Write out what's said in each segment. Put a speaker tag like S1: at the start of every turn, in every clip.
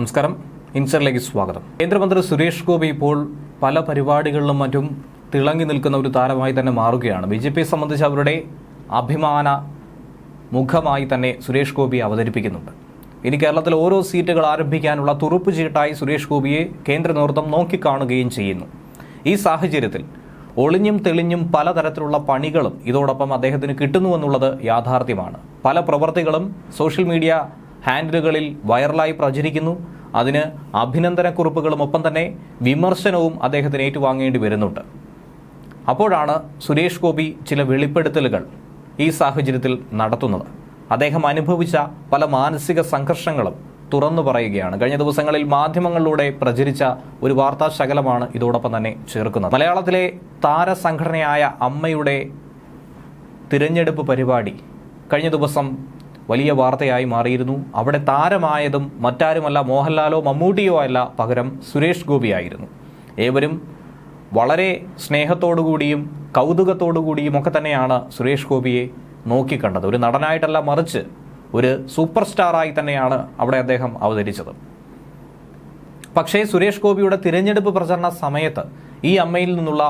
S1: നമസ്കാരം. ഇൻസറിലേക്ക് സ്വാഗതം. കേന്ദ്രമന്ത്രി സുരേഷ് ഗോപി ഇപ്പോൾ പല പരിപാടികളിലും മറ്റും തിളങ്ങി നിൽക്കുന്ന ഒരു താരമായി തന്നെ മാറുകയാണ്. ബി ജെ സംബന്ധിച്ച് അവരുടെ അഭിമാന മുഖമായി തന്നെ സുരേഷ് ഗോപി അവതരിപ്പിക്കുന്നുണ്ട്. ഇനി കേരളത്തിൽ ഓരോ സീറ്റുകൾ ആരംഭിക്കാനുള്ള തുറുപ്പ് ചീട്ടായി സുരേഷ് ഗോപിയെ കേന്ദ്ര നേതൃത്വം നോക്കിക്കാണുകയും ചെയ്യുന്നു. ഈ സാഹചര്യത്തിൽ ഒളിഞ്ഞും തെളിഞ്ഞും പലതരത്തിലുള്ള പണികളും ഇതോടൊപ്പം അദ്ദേഹത്തിന് കിട്ടുന്നുവെന്നുള്ളത് യാഥാർത്ഥ്യമാണ്. പല പ്രവർത്തികളും സോഷ്യൽ മീഡിയ ഹാൻഡിലുകളിൽ വൈറലായി പ്രചരിക്കുന്നു. അതിന് അഭിനന്ദനക്കുറിപ്പുകളും ഒപ്പം തന്നെ വിമർശനവും അദ്ദേഹത്തിന് ഏറ്റുവാങ്ങേണ്ടി വരുന്നുണ്ട്. അപ്പോഴാണ് സുരേഷ് ഗോപി ചില വെളിപ്പെടുത്തലുകൾ ഈ സാഹചര്യത്തിൽ നടത്തുന്നത്. അദ്ദേഹം അനുഭവിച്ച പല മാനസിക സംഘർഷങ്ങളും തുറന്നു പറയുകയാണ്. കഴിഞ്ഞ ദിവസങ്ങളിൽ മാധ്യമങ്ങളിലൂടെ പ്രചരിച്ച ഒരു വാർത്താ ശകലമാണ് ഇതോടൊപ്പം തന്നെ ചേർക്കുന്നത്. മലയാളത്തിലെ താരസംഘടനയായ അമ്മയുടെ തിരഞ്ഞെടുപ്പ് പരിപാടി കഴിഞ്ഞ ദിവസം വലിയ വാർത്തയായി മാറിയിരുന്നു. അവിടെ താരമായതും മറ്റാരുമല്ല മോഹൻലാലോ മമ്മൂട്ടിയോ അല്ല പകരം സുരേഷ് ഗോപിയായിരുന്നു. ഏവരും വളരെ സ്നേഹത്തോടുകൂടിയും കൗതുകത്തോടുകൂടിയും ഒക്കെ തന്നെയാണ് സുരേഷ് ഗോപിയെ നോക്കിക്കണ്ടത്. ഒരു നടനായിട്ടല്ല മറിച്ച് ഒരു സൂപ്പർ സ്റ്റാറായി തന്നെയാണ് അവിടെ അദ്ദേഹം അവതരിച്ചത്. പക്ഷേ സുരേഷ് ഗോപിയുടെ തിരഞ്ഞെടുപ്പ് പ്രചരണ സമയത്ത് ഈ അമ്മയിൽ നിന്നുള്ള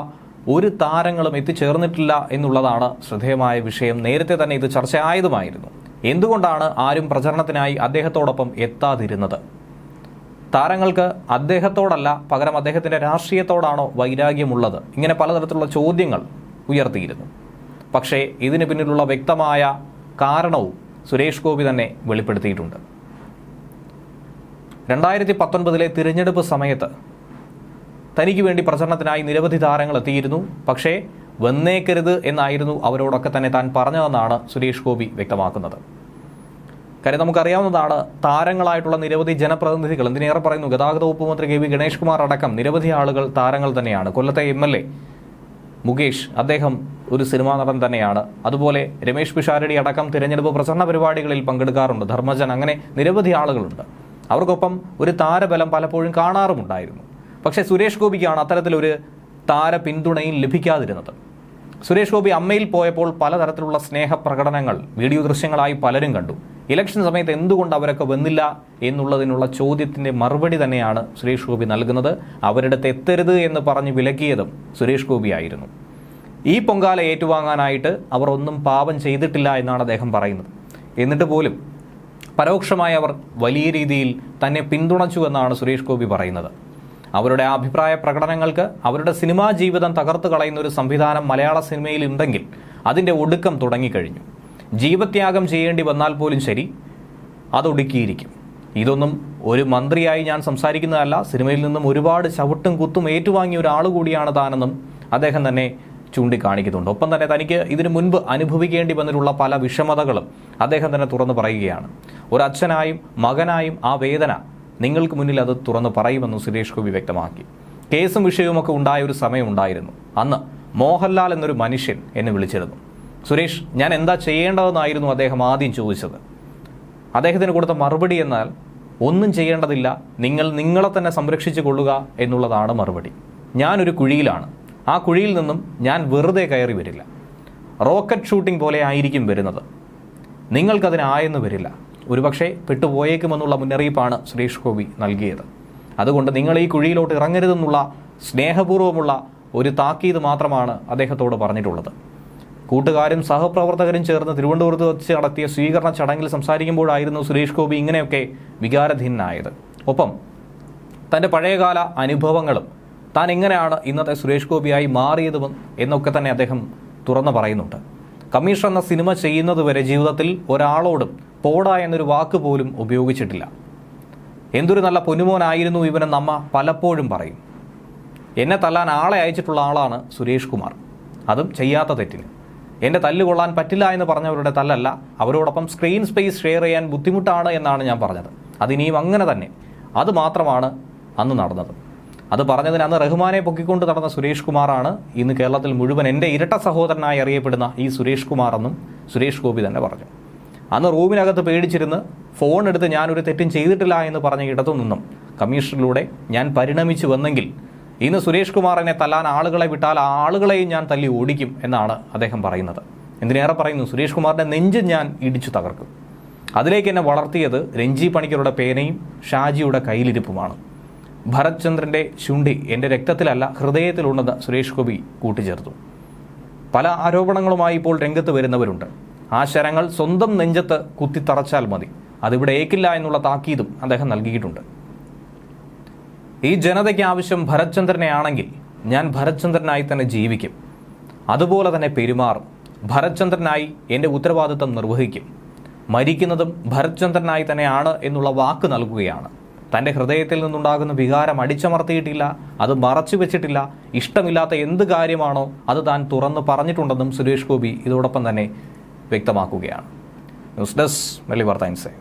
S1: ഒരു താരങ്ങളും എത്തിച്ചേർന്നിട്ടില്ല എന്നുള്ളതാണ് ശ്രദ്ധേയമായ വിഷയം. നേരത്തെ തന്നെ ഇത് ചർച്ചയായതുമായിരുന്നു. എന്തുകൊണ്ടാണ് ആരും പ്രചരണത്തിനായി അദ്ദേഹത്തോടൊപ്പം എത്താതിരുന്നത്? താരങ്ങൾക്ക് അദ്ദേഹത്തോടല്ല പകരം അദ്ദേഹത്തിന്റെ രാഷ്ട്രീയത്തോടാണോ വൈരാഗ്യമുള്ളത്? ഇങ്ങനെ പലതരത്തിലുള്ള ചോദ്യങ്ങൾ ഉയർത്തിയിരുന്നു. പക്ഷേ ഇതിന് പിന്നിലുള്ള വ്യക്തമായ കാരണവും സുരേഷ് ഗോപി തന്നെ വെളിപ്പെടുത്തിയിട്ടുണ്ട്. രണ്ടായിരത്തി പത്തൊൻപതിലെ തിരഞ്ഞെടുപ്പ് സമയത്ത് തനിക്ക് വേണ്ടി പ്രചരണത്തിനായി നിരവധി താരങ്ങൾ എത്തിയിരുന്നു. പക്ഷേ വന്നേക്കരുത് എന്നായിരുന്നു അവരോടൊക്കെ തന്നെ താൻ പറഞ്ഞതെന്നാണ് സുരേഷ് ഗോപി വ്യക്തമാക്കുന്നത്. കാര്യം നമുക്കറിയാവുന്നതാണ് താരങ്ങളായിട്ടുള്ള നിരവധി ജനപ്രതിനിധികൾ എന്തിനേറെ പറയുന്നു ഗതാഗത വകുപ്പ് മന്ത്രി കെ വി ഗണേഷ് കുമാർ അടക്കം നിരവധി ആളുകൾ താരങ്ങൾ തന്നെയാണ്. കൊല്ലത്തെ എം എൽ എ മുകേഷ് അദ്ദേഹം ഒരു സിനിമാ നടൻ തന്നെയാണ്. അതുപോലെ രമേഷ് പിഷാരടി അടക്കം തിരഞ്ഞെടുപ്പ് പ്രചരണ പരിപാടികളിൽ പങ്കെടുക്കാറുണ്ട്. ധർമ്മജൻ അങ്ങനെ നിരവധി ആളുകളുണ്ട്. അവർക്കൊപ്പം ഒരു താരബലം പലപ്പോഴും കാണാറുമുണ്ടായിരുന്നു. പക്ഷേ സുരേഷ് ഗോപിക്കാണ് അത്തരത്തിലൊരു താര പിന്തുണയും ലഭിക്കാതിരുന്നത്. സുരേഷ് ഗോപി അമ്മയിൽ പോയപ്പോൾ പലതരത്തിലുള്ള സ്നേഹപ്രകടനങ്ങൾ വീഡിയോ ദൃശ്യങ്ങളായി പലരും കണ്ടു. ഇലക്ഷൻ സമയത്ത് എന്തുകൊണ്ട് അവരൊക്കെ വന്നില്ല എന്നുള്ളതിനുള്ള ചോദ്യത്തിന്റെ മറുപടി തന്നെയാണ് സുരേഷ് ഗോപി നൽകുന്നത്. അവരുടെ എത്തരുത് എന്ന് പറഞ്ഞ് വിലക്കിയതും സുരേഷ് ഗോപിയായിരുന്നു. ഈ പൊങ്കാല ഏറ്റുവാങ്ങാനായിട്ട് അവർ ഒന്നും പാപം ചെയ്തിട്ടില്ല എന്നാണ് അദ്ദേഹം പറയുന്നത്. എന്നിട്ട് പോലും പരോക്ഷമായി അവർ വലിയ രീതിയിൽ തന്നെ പിന്തുണച്ചു എന്നാണ് സുരേഷ് ഗോപി പറയുന്നത്. അവരുടെ അഭിപ്രായ പ്രകടനങ്ങൾക്ക് അവരുടെ സിനിമാ ജീവിതം തകർത്തു കളയുന്ന ഒരു സംവിധാനം മലയാള സിനിമയിൽ ഉണ്ടെങ്കിൽ അതിന്റെ ഒടുക്കം തുടങ്ങിക്കഴിഞ്ഞു. ജീവത്യാഗം ചെയ്യേണ്ടി വന്നാൽ പോലും ശരി അതൊടുക്കിയിരിക്കും ഇതൊന്നും ഒരു മന്ത്രിയായി ഞാൻ സംസാരിക്കുന്നതല്ല സിനിമയിൽ നിന്നും ഒരുപാട് ചവിട്ടും കുത്തും ഏറ്റുവാങ്ങിയ ഒരാൾ കൂടിയാണ് താനെന്നും അദ്ദേഹം തന്നെ ചൂണ്ടിക്കാണിക്കുന്നുണ്ട്. ഒപ്പം തന്നെ തനിക്ക് ഇതിനു മുൻപ് അനുഭവിക്കേണ്ടി വന്നിട്ടുള്ള പല വിഷമതകളും അദ്ദേഹം തന്നെ തുറന്നു പറയുകയാണ്. ഒരു അച്ഛനായും മകനായും ആ വേദന നിങ്ങൾക്ക് മുന്നിൽ അത് തുറന്നു പറയുമെന്ന് സുരേഷ് ഗോപി വ്യക്തമാക്കി. കേസും വിഷയവുമൊക്കെ ഉണ്ടായ ഒരു സമയമുണ്ടായിരുന്നു അന്ന് മോഹൻലാൽ എന്നൊരു മനുഷ്യൻ എന്നെ വിളിച്ചിരുന്നു. സുരേഷ് ഞാൻ എന്താ ചെയ്യേണ്ടതെന്നായിരുന്നു അദ്ദേഹം ആദ്യം ചോദിച്ചത്. അദ്ദേഹത്തിന് കൊടുത്ത മറുപടി എന്നാൽ ഒന്നും ചെയ്യേണ്ടതില്ല. നിങ്ങൾ നിങ്ങളെ തന്നെ സംരക്ഷിച്ചു കൊള്ളുക എന്നുള്ളതാണ് മറുപടി. ഞാനൊരു കുഴിയിലാണ്. ആ കുഴിയിൽ നിന്നും ഞാൻ വെറുതെ കയറി വരില്ല. റോക്കറ്റ് ഷൂട്ടിംഗ് പോലെ ആയിരിക്കും വരുന്നത്. നിങ്ങൾക്കതിനായെന്ന് വരില്ല. ഒരുപക്ഷെ പെട്ടുപോയേക്കുമെന്നുള്ള മുന്നറിയിപ്പാണ് സുരേഷ് ഗോപി നൽകിയത്. അതുകൊണ്ട് നിങ്ങൾ ഈ കുഴിയിലോട്ട് ഇറങ്ങരുതെന്നുള്ള സ്നേഹപൂർവമുള്ള ഒരു താക്കീത് മാത്രമാണ് അദ്ദേഹത്തോട് പറഞ്ഞിട്ടുള്ളത്. കൂട്ടുകാരും സഹപ്രവർത്തകരും ചേർന്ന് തിരുവനന്തപുരത്ത് വെച്ച് നടത്തിയ സ്വീകരണ ചടങ്ങിൽ സംസാരിക്കുമ്പോഴായിരുന്നു സുരേഷ് ഗോപി ഇങ്ങനെയൊക്കെ വികാരധീനായത് ഒപ്പം തന്റെ പഴയകാല അനുഭവങ്ങളും താൻ എങ്ങനെയാണ് ഇന്നത്തെ സുരേഷ് ഗോപിയായി മാറിയതും എന്നൊക്കെ തന്നെ അദ്ദേഹം തുറന്നു പറയുന്നുണ്ട്. കമ്മീഷൻ എന്ന സിനിമ ചെയ്യുന്നതുവരെ ജീവിതത്തിൽ ഒരാളോടും പോടാ എന്നൊരു വാക്ക് പോലും ഉപയോഗിച്ചിട്ടില്ല. എന്തൊരു നല്ല പൊന്നുമോനായിരുന്നു ഇവനെന്ന് അമ്മ പലപ്പോഴും പറയും. എന്നെ തല്ലാൻ ആളെ അയച്ചിട്ടുള്ള ആളാണ് സുരേഷ് കുമാർ. അതും ചെയ്യാത്ത തെറ്റിന്. എന്റെ തല്ല് കൊള്ളാൻ പറ്റില്ല എന്ന് പറഞ്ഞവരുടെ തല്ലല്ല അവരോടൊപ്പം സ്ക്രീൻ സ്പേസ് ഷെയർ ചെയ്യാൻ ബുദ്ധിമുട്ടാണ് എന്നാണ് ഞാൻ പറഞ്ഞത്. അതിനിയും അങ്ങനെ തന്നെ. അത് മാത്രമാണ് അന്ന് നടന്നത്. അത് പറഞ്ഞതിന് അന്ന് റഹ്മാനെ പൊക്കിക്കൊണ്ട് നടന്ന സുരേഷ് കുമാറാണ് ഇന്ന് കേരളത്തിൽ മുഴുവൻ എന്റെ ഇരട്ട സഹോദരനായി അറിയപ്പെടുന്ന ഈ സുരേഷ് കുമാർ എന്നും സുരേഷ് ഗോപി തന്നെ പറഞ്ഞു. അന്ന് റൂമിനകത്ത് പേടിച്ചിരുന്ന് ഫോൺ എടുത്ത് ഞാനൊരു തെറ്റും ചെയ്തിട്ടില്ല എന്ന് പറഞ്ഞ ഇടത്തു നിന്നും കമ്മീഷനിലൂടെ ഞാൻ പരിണമിച്ചു വന്നെങ്കിൽ ഇന്ന് സുരേഷ് കുമാറിനെ തല്ലാൻ ആളുകളെ വിട്ടാൽ ആളുകളെയും ഞാൻ തല്ലി ഓടിക്കും എന്നാണ് അദ്ദേഹം പറയുന്നത്. എന്തിനേറെ പറയുന്നു? സുരേഷ് കുമാറിന്റെ നെഞ്ച് ഞാൻ ഇടിച്ചു തകർക്കും. അതിലേക്ക് എന്നെ വളർത്തിയത് രഞ്ജി പണിക്കരുടെ പേനയും ഷാജിയുടെ കയ്യിലിരിപ്പുമാണ്. ഭരത് ചന്ദ്രന്റെ ശുണ്ടി എന്റെ രക്തത്തിലല്ല ഹൃദയത്തിലുണ്ടെന്ന് സുരേഷ് ഗോപി കൂട്ടിച്ചേർത്തു. പല ആരോപണങ്ങളുമായി ഇപ്പോൾ രംഗത്ത് വരുന്നവരുണ്ട്. ആ ശരങ്ങൾ സ്വന്തം നെഞ്ചത്ത് കുത്തിത്തറച്ചാൽ മതി. അതിവിടെ ഏക്കില്ല എന്നുള്ള താക്കീതും അദ്ദേഹം നൽകിയിട്ടുണ്ട്. ഈ ജനതയ്ക്ക് ആവശ്യം ഭരത്ചന്ദ്രനെ ആണെങ്കിൽ ഞാൻ ഭരത്ചന്ദ്രനായി തന്നെ ജീവിക്കും. അതുപോലെ തന്നെ പെരുമാറും. ഭരത്ചന്ദ്രനായി എന്റെ ഉത്തരവാദിത്തം നിർവഹിക്കും. മരിക്കുന്നതും ഭരത്ചന്ദ്രനായി തന്നെയാണ് എന്നുള്ള വാക്ക് നൽകുകയാണ്. തന്റെ ഹൃദയത്തിൽ നിന്നുണ്ടാകുന്ന വികാരം അടിച്ചമർത്തിയിട്ടില്ല അത് മറച്ചു വെച്ചിട്ടില്ല ഇഷ്ടമില്ലാത്ത എന്ത് കാര്യമാണോ അത് താൻ തുറന്ന് പറഞ്ഞിട്ടുണ്ടെന്നും സുരേഷ് ഗോപി ഇതോടൊപ്പം തന്നെ വ്യക്തമാക്കുകയാണ് ന്യൂസ് ഡെസ്ക് മെല്ലിവാർത്ത ഇൻസൈ